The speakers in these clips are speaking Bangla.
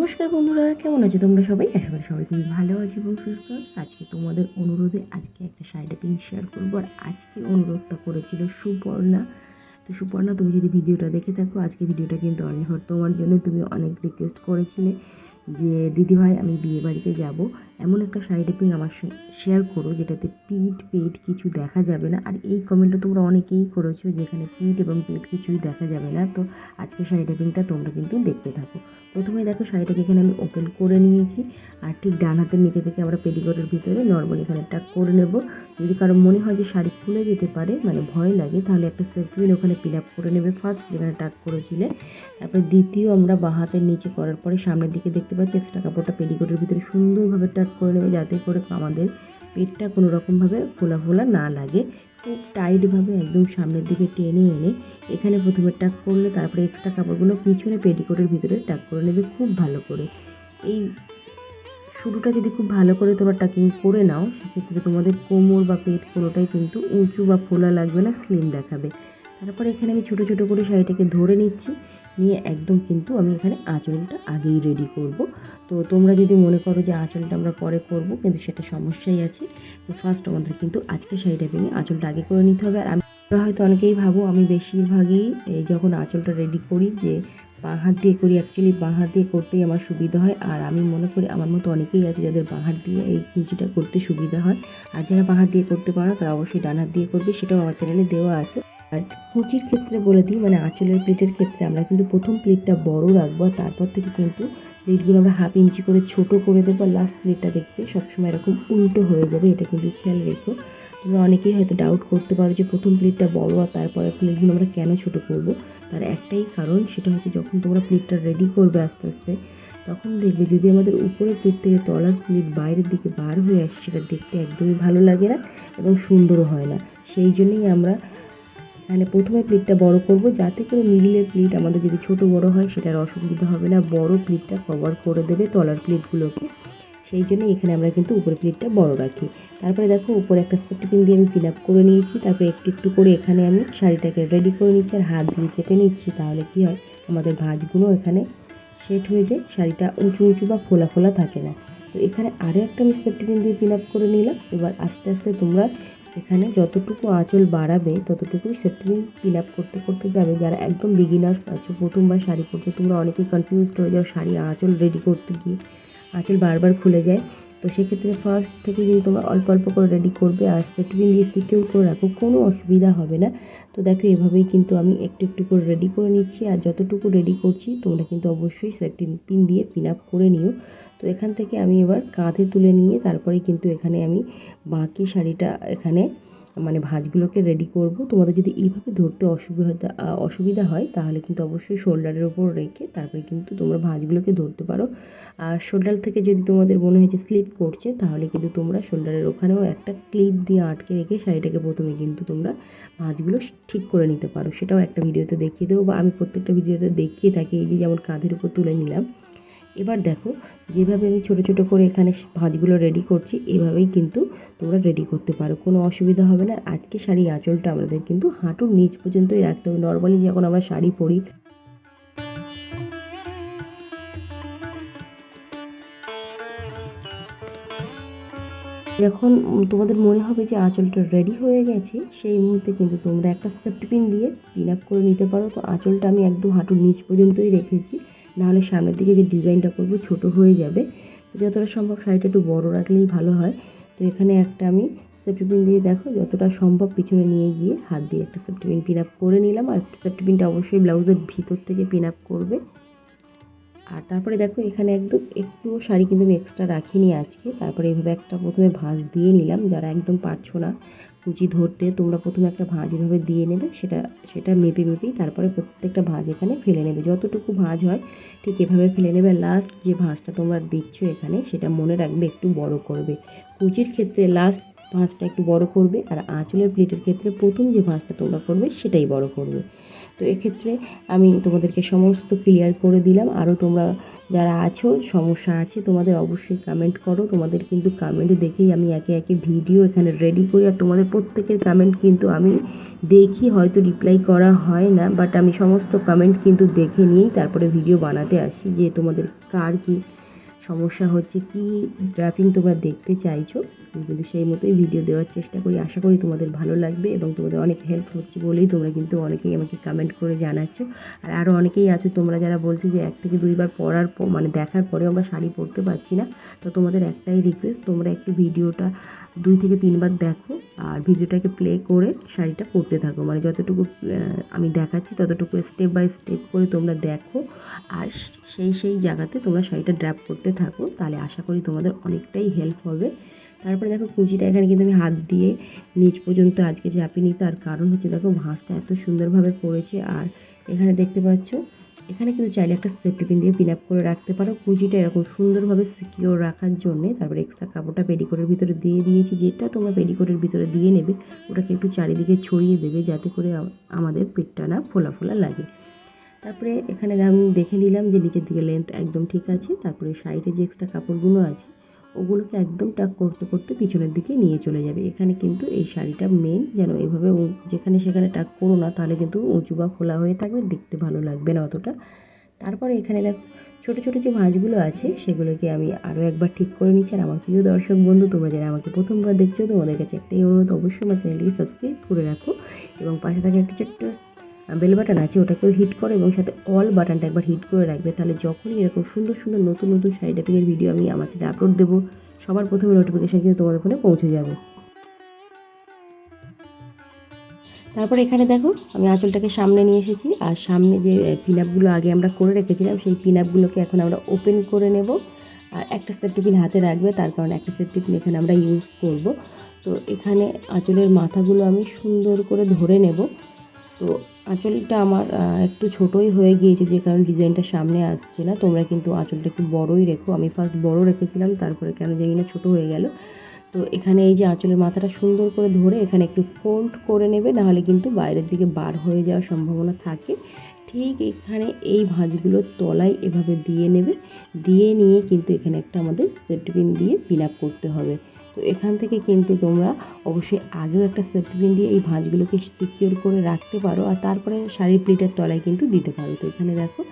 নমস্কার বন্ধুরা, কেমন আছো তোমরা সবাই? আশা করি সবাই খুবই ভালো আছো এবং সুস্থ আছো। আজকে তোমাদের অনুরোধে আজকে একটা শাড়িটা পিন শেয়ার করব। আর আজকে অনুরোধটা করেছিল সুপর্ণা তো সুপর্ণা তুমি যদি ভিডিওটা দেখে থাকো, আজকে ভিডিওটা কিন্তু অনেক তোমার জন্য তুমি অনেক রিকোয়েস্ট করেছিলে। যে, দিদিভাই, আমি বিয়ে বাড়িতে যাব। এমন একটা সাইডে পিন আমার শেয়ার করো, যেটাতে পিঠ পেট কিছু দেখা যাবে না। আর এই কমেন্টটা তোমরা অনেকেই করেছ, যেখানে পিঠ এবং পেট কিছুই দেখা যাবে না। তো আজকে শাড়ি পিনটা তোমরা কিন্তু দেখতে থাকো। প্রথমে দেখো শাড়িটাকে এখানে আমি ওপেন করে নিয়েছি। আর ঠিক ডান হাতের নিচে থেকে আমরা পেটিকোটের ভিতরে নর্মাল এখানে টাক করে নেব। যদি কারও মনে হয় যে শাড়ি খুলে যেতে পারে মানে ভয় লাগে, তাহলে একটা সেফটিন ওখানে পিন আপ করে নেবে ফার্স্ট যেখানে টাক করেছিলে। তারপরে দ্বিতীয় আমরা বাঁ হাতের নিচে করার পরে সামনের দিকে দেখতে পাচ্ছি এক্সট্রা কাপড়টা পেটিকোটের ভিতরে সুন্দরভাবে টাক করে নেবে যাতে করে আমাদের পেটটা কোনো রকমভাবে ফোলা ফোলা না লাগে। খুব টাইটভাবে একদম সামনের দিকে টেনে এনে এখানে প্রথমে টাক করলে তারপরে এক্সট্রা কাপড়গুলো পিছনে পেটিকোটের ভিতরে টাক করে নেবে খুব ভালো করে। এই শুরুটা যদি খুব ভালো করে তোমরা টাকিং করে নাও, সেক্ষেত্রে তোমাদের কোমর বা পেট কোনোটাই কিন্তু উঁচু বা ফোলা লাগবে না স্লিম দেখাবে। তারপরে এখানে আমি ছোটো ছোটো করে শাড়িটাকে ধরে নিচ্ছি। নিয়ে একদম কিন্তু আমি এখানে আঁচলটা আগেই রেডি করব। তো তোমরা যদি মনে করো যে আঁচলটা আমরা পরে করব, কিন্তু সেটা সমস্যাই আছে। তো ফার্স্ট আমাদের কিন্তু আজকে শাড়িটা ভেঙে আঁচলটা আগে করে নিতে হবে। আর আমি হয়তো অনেকেই ভাবো, আমি বেশিরভাগই এই যখন আঁচলটা রেডি করি যে বাঁ হাত দিয়ে করি অ্যাকচুয়ালি বাঁ হাত দিয়ে করতেই আমার সুবিধা হয়। আর আমি মনে করি আমার মতো অনেকেই আছে যাদের বাঁ হাত দিয়ে এই কুচিটা করতে সুবিধা হয়। আর যারা বাঁ হাত দিয়ে করতে পারো, তারা অবশ্যই ডান হাত দিয়ে করবে, সেটাও আমার চ্যানেলে দেওয়া আছে। আর কুচির ক্ষেত্রে বলে দিই মানে আঁচলের প্লেটের ক্ষেত্রে আমরা কিন্তু প্রথম প্লেটটা বড় রাখব, আর তারপর থেকে কিন্তু প্লেটগুলো আমরা হাফ ইঞ্চি করে ছোট করে দেবো, আর লাস্ট প্লেটটা দেখবে সবসময় এরকম উল্টো হয়ে যাবে, এটা কিন্তু খেয়াল রেখো। তোমরা অনেকেই হয়তো ডাউট করতে পারো যে প্রথম প্লেটটা বড় আর তারপরে প্লেটগুলো আমরা কেন ছোট করব। তার একটাই কারণ সেটা হচ্ছে যখন তোমরা প্লেটটা রেডি করবে আস্তে আস্তে, তখন দেখবে যদি আমাদের উপরের প্লেট থেকে তলার প্লেট বাইরের দিকে বার হয়ে আসে, সেটা দেখতে একদমই ভালো লাগে না এবং সুন্দরও হয় না। সেই জন্যই আমরা মানে প্রথমে প্লেটটা বড় করব, যাতে করে মিডিলের প্লেট আমাদের যদি ছোট বড় হয়, সেটার অসুবিধা হবে না। বড় প্লেটটা কভার করে দেবে তলার প্লেটগুলোকে সেই জন্য এখানে আমরা কিন্তু উপরে প্লেটটা বড় রাখি। তারপরে দেখো, উপরে একটা সেফটিপিন দিয়ে আমি ফিল আপ করে নিয়েছি। তারপরে একটু একটু করে এখানে আমি শাড়িটাকে রেডি করে নিচ্ছি আর হাত দিয়ে চেপে নিচ্ছি। তাহলে কি হয়, আমাদের ভাঁজগুলো এখানে সেট হয়ে যায়। শাড়িটা উঁচু উঁচু বা ফোলা ফোলা থাকে না। তো এখানে আরও একটা আমি সেফটিপিন দিয়ে ফিল আপ করে নিলাম। এবার আস্তে আস্তে তোমরা এখানে যতটুকু আঁচল বাড়াবে ততটুকু সেফটিপিন ফিল আপ করতে করতে যাবে। যারা একদম বিগিনার্স আছে প্রথমবার শাড়ি পরতে, তোমরা অনেকেই কনফিউজড হয়ে যাও, শাড়ি আঁচল রেডি করতে গিয়ে আঁচল বারবার খুলে যায়। তো সেক্ষেত্রে ফার্স্ট থেকে যদি তোমরা অল্প অল্প করে রেডি করবে আর সেটুইন দিয়ে সিকিউর করে রাখো, কোনো অসুবিধা হবে না। তো দেখো, এভাবেই কিন্তু আমি একটু একটু করে রেডি করে নিচ্ছি আর যতটুকু রেডি করছি, তোমরা কিন্তু অবশ্যই সেফটি পিন দিয়ে পিন আপ করে নিও। তো এখান থেকে আমি এবার কাঁধে তুলে নিয়ে তারপরে কিন্তু এখানে আমি বাকি শাড়িটা এখানে মানে ভাঁজগুলোকে রেডি করব। তোমাদের যদি এইভাবে ধরতে অসুবিধা অসুবিধা হয়, তাহলে কিন্তু অবশ্যই শোল্ডারের ওপর রেখে তারপরে কিন্তু তোমরা ভাঁজগুলোকে ধরতে পারো। আর শোল্ডার থেকে যদি তোমাদের মনে হয় যে স্লিপ করছে, তাহলে কিন্তু তোমরা শোল্ডারের ওখানেও একটা ক্লিপ দিয়ে আটকে রেখে শাড়িটাকে প্রথমে কিন্তু তোমরা ভাঁজগুলো ঠিক করে নিতে পারো। সেটাও একটা ভিডিওতে দেখিয়ে দেবো বা আমি প্রত্যেকটা ভিডিওতে দেখিয়ে থাকি, এই যে যেমন কাঁধের উপর তুলে নিলাম। এবার দেখো, যেভাবে আমি ছোটো ছোটো করে এখানে ভাঁজগুলো রেডি করছি, এভাবেই কিন্তু তোমরা রেডি করতে পারো। কোনো অসুবিধা হবে না। আজকে শাড়ি আঁচলটা আমাদের কিন্তু হাঁটুর নিচ পর্যন্তই রাখতে হবে। নর্মালি যখন আমরা শাড়ি পরি, যখন তোমাদের মনে হবে যে আঁচলটা রেডি হয়ে গেছে, সেই মুহূর্তে কিন্তু তোমরা একটা সেফটি পিন দিয়ে পিন আপ করে নিতে পারো। তো আঁচলটা আমি একদম হাঁটুর নিচ পর্যন্তই রেখেছি। নাহলে সামনের দিকে যে ডিজাইনটা করব ছোট হয়ে যাবে। যতটা সম্ভব শাড়িটা একটু বড় রাখলেই ভালো হয়। তো এখানে একটা আমি সেফটি পিন দিয়ে দেখো, যতটা সম্ভব পিছনে নিয়ে গিয়ে হাত দিয়ে একটা সেফটি পিন আপ করে নিলাম। আর সেফটি পিনটা অবশ্যই ব্লাউজের ভিতর থেকে পিন আপ করবে। আর তারপরে দেখো এখানে একদম একটু শাড়ি কিন্তু আমি এক্সট্রা রাখিনি আজকে। তারপরে এভাবে একটা প্রথমে ভাঁজ দিয়ে নিলাম, যারা একদম পারছ না কুচি ধরতে, তোমরা প্রথমে একটা ভাঁজ এভাবে দিয়ে নেবে, সেটা সেটা মেপে মেপেই তারপরে প্রত্যেকটা ভাঁজ এখানে ফেলে নেবে। যতটুকু ভাঁজ হয়, ঠিক এভাবে ফেলে নেবে। লাস্ট যে ভাঁজটা তোমরা দিচ্ছ এখানে, সেটা মনে রাখবে একটু বড় করবে। কুচির ক্ষেত্রে লাস্ট ভাঁজটা একটু বড় করবে, আর আঁচলের প্লেটের ক্ষেত্রে প্রথম যে ভাঁজটা তোমরা করবে, সেটাই বড় করবে। তো এক্ষেত্রে আমি তোমাদেরকে সমস্ত ক্লিয়ার করে দিলাম। আরও তোমরা যারা আছো, সমস্যা আছে, তোমাদের অবশ্যই কমেন্ট করো। তোমাদের কিন্তু কমেন্ট দেখেই আমি একে একে ভিডিও এখানে রেডি করি। আর তোমাদের প্রত্যেকের কমেন্ট কিন্তু আমি দেখি, হয়তো রিপ্লাই করা হয় না বাট আমি সমস্ত কমেন্ট কিন্তু দেখে নিয়েই তারপরে ভিডিও বানাতে আসি যে তোমাদের কার কী সমস্যা হচ্ছে কি ড্রাফিং তোমরা দেখতে চাইছো? কিন্তু সেই মতোই ভিডিও দেওয়ার চেষ্টা করি। আশা করি তোমাদের ভালো লাগবে এবং তোমাদের অনেক হেল্প হচ্ছে বলেই তোমরা কিন্তু অনেকেই আমাকে কমেন্ট করে জানাচ্ছ। আর আরও অনেকেই আছো, তোমরা যারা বলছো যে এক থেকে দুইবার পরার পর মানে দেখার পরে আমরা শাড়ি পরতে পারছি না, তো তোমাদের একটাই রিকোয়েস্ট তোমরা একটু ভিডিওটা দুই থেকে তিনবার দেখো। আর ভিডিওটাকে প্লে করে শাড়িটা পরতে থাকো। মানে যতটুকু আমি দেখাচ্ছি ততটুকু স্টেপ বাই স্টেপ করে তোমরা দেখো। আর সেই সেই জায়গাতে তোমরা শাড়িটা ড্র্যাপ করতে থাকো। তাহলে আশা করি তোমাদের অনেকটাই হেল্প হবে। তারপরে দেখো কুচিটা এখানে কিন্তু আমি হাত দিয়ে নিচ পর্যন্ত আজকে চাপিনি। তার কারণ হচ্ছে দেখো ভাঁজটা এত সুন্দরভাবে পড়েছে। আর এখানে দেখতে পাচ্ছ এখানে কিন্তু চাইলে একটা সেফটি পিন দিয়ে পিন আপ করে রাখতে পারো। কুচিটা এরকম সুন্দরভাবে সিকিওর রাখার জন্যে। তারপরে এক্সট্রা কাপড়টা পেডিকোটের ভিতরে দিয়ে দিয়েছি। যেটা তোমরা পেডিকোটের ভিতরে দিয়ে নেবে, ওটাকে একটু চারিদিকে ছড়িয়ে দেবে যাতে করে আমাদের পেটটা না ফোলা ফোলা লাগে। তারপরে এখানে আমি দেখে নিলাম যে নিচের দিকে লেন্থ একদম ঠিক আছে। তারপরে সাইডে যে এক্সট্রা কাপড়গুলো আছে ওগুলোকে একদম টাক করতে করতে পিছনের দিকে নিয়ে চলে যাবে। এখানে কিন্তু এই শাড়িটা মেন যেন এভাবে যেখানে সেখানে টাক করো না, তাহলে কিন্তু উঁচু বা খোলা হয়ে থাকবে, দেখতে ভালো লাগবে না অতটা। তারপরে এখানে দেখো, ছোটো ছোটো যে ভাঁজগুলো আছে, সেগুলোকে আমি আরও একবার ঠিক করে নিচ্ছি। আর আমার প্রিয় দর্শক বন্ধু, তোমরা যারা আমাকে প্রথমবার দেখছ, তোমাদের কাছে একটাই অনুরোধ, অবশ্যই আমার চ্যানেলটিকে সাবস্ক্রাইব করে রাখো। এবং পাশে থাকা একটা ছোট্ট বেল বাটন আছে, ওটাকেও হিট করো এবং সাথে অল বাটনটা একবার হিট করে রাখবে। তাহলে যখনই এরকম সুন্দর সুন্দর নতুন নতুন শাড়ি ট্যাপিংয়ের ভিডিও আমি আমার চ্যানেলে আপলোড দেবো, সবার প্রথমে নোটিফিকেশান কিন্তু তোমাদের ফোনে পৌঁছে যাবে। তারপর এখানে দেখো, আমি আঁচলটাকে সামনে নিয়ে এসেছি, আর সামনে যে পিন আপগুলো আগে আমরা করে রেখেছিলাম, সেই পিন আপগুলোকে এখন আমরা ওপেন করে নেব। আর একটা সেফটি পিন হাতে রাখবে, তার কারণে একটা সেফটি পিন এখানে আমরা ইউজ করব। তো এখানে আঁচলের মাথাগুলো আমি সুন্দর করে ধরে নেব। তো আঁচলটা আমার একটু ছোটোই হয়ে গিয়েছে যে কারণ ডিজাইনটা সামনে আসছে না। তোমরা কিন্তু আঁচলটা একটু বড়ই রেখো। আমি ফার্স্ট বড় রেখেছিলাম, তারপরে কেন জানি না ছোটো হয়ে গেল। তো এখানে এই যে আঁচলের মাথাটা সুন্দর করে ধরে এখানে একটু ফোল্ড করে নেবে, নাহলে কিন্তু বাইরের দিকে বার হয়ে যাওয়ার সম্ভাবনা থাকে। ঠিক এখানে এই ভাঁজগুলোর তলায় এভাবে দিয়ে নেবে। দিয়ে নিয়ে কিন্তু এখানে একটা আমাদের সেফটি পিন দিয়ে পিন আপ করতে হবে। তো এখান থেকে কিন্তু তোমরা অবশ্যই আগেও একটা সেফটি পিন দিয়ে এই ভাঁজগুলোকে সিকিওর করে রাখতে পারো আর তারপরে শাড়ির প্লেটের তলায় কিন্তু দিতে পারো। তো এখানে দেখো,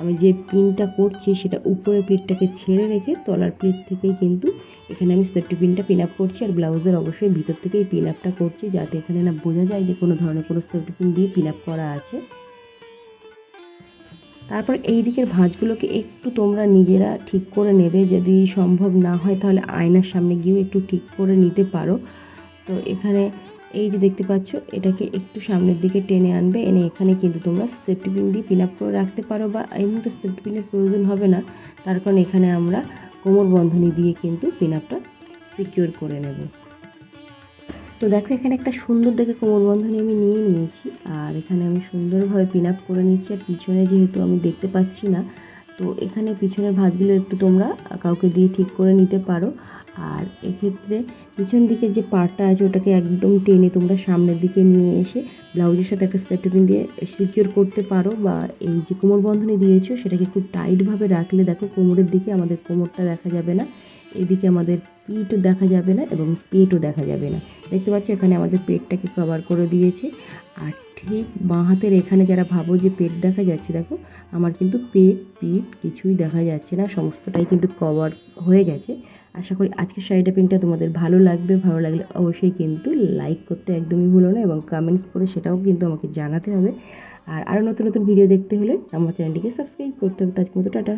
আমি যে পিনটা করছি সেটা উপরের প্লেটটাকে ছেড়ে রেখে তলার প্লেট থেকেই কিন্তু এখানে আমি সেফটি পিনটা পিন আপ করছি আর ব্লাউজের অবশ্যই ভিতর থেকেই পিন আপটা করছি যাতে এখানে না বোঝা যায় যে কোনো ধরনের কোনো সেফটি পিন দিয়ে পিন আপ করা আছে। তারপর এই দিকের ভাঁজগুলোকে একটু তোমরা নিজেরা ঠিক করে নেবে। যদি সম্ভব না হয় তাহলে আয়নার সামনে গিয়েও একটু ঠিক করে নিতে পারো। তো এখানে এই যে দেখতে পাচ্ছ, এটাকে একটু সামনের দিকে টেনে আনবে। এনে এখানে কিন্তু তোমরা সেফটি পিন দিয়ে পিন আপ করে রাখতে পারো বা এই মুহূর্তে সেফটি পিনের প্রয়োজন হবে না। তার কারণ এখানে আমরা কোমর বন্ধনী দিয়ে কিন্তু পিন আপটা সিকিওর করে নেব। তো দেখো, এখানে একটা সুন্দর দেখে কোমর বন্ধনী আমি নিয়ে নিয়েছি, আর এখানে আমি সুন্দরভাবে পিন আপ করে নিচ্ছি, আর পিছনে যেহেতু আমি দেখতে পাচ্ছি না, তো এখানে পিছনের ভাঁজগুলো একটু তোমরা কাউকে দিয়ে ঠিক করে নিতে পারো। আর এক্ষেত্রে পিছন দিকে যে পার্টটা আছে, ওটাকে একদম টেনে তোমরা সামনের দিকে নিয়ে এসে ব্লাউজের সাথে একটা সেফটি পিন দিয়ে সিকিওর করতে পারো, বা এই যে কোমর বন্ধনী দিয়েছ, সেটাকে খুব টাইটভাবে রাখলে দেখো, কোমরের দিকে আমাদের কোমরটা দেখা যাবে না। এদিকে আমাদের পিঠও দেখা যাবে না এবং পেটও দেখা যাবে না। দেখতে পাচ্ছ এখানে আমাদের পেটটাকে কভার করে দিয়েছে। আর ঠিক বাঁ হাতের এখানে যারা ভাবো যে পেট দেখা যাচ্ছে, দেখো আমার কিন্তু পেট, পিঠ কিছুই দেখা যাচ্ছে না, সমস্তটাই কিন্তু কভার হয়ে গেছে। আশা করি আজকের শাড়িটা পিনটা তোমাদের ভালো লাগবে। ভালো লাগলে অবশ্যই কিন্তু লাইক করতে একদমই ভুলো না এবং কমেন্টস করে সেটাও কিন্তু আমাকে জানাতে হবে। আর আরও নতুন নতুন ভিডিও দেখতে হলে আমার চ্যানেলটিকে সাবস্ক্রাইব করতে হবে। তো আজকের মতো টাটা।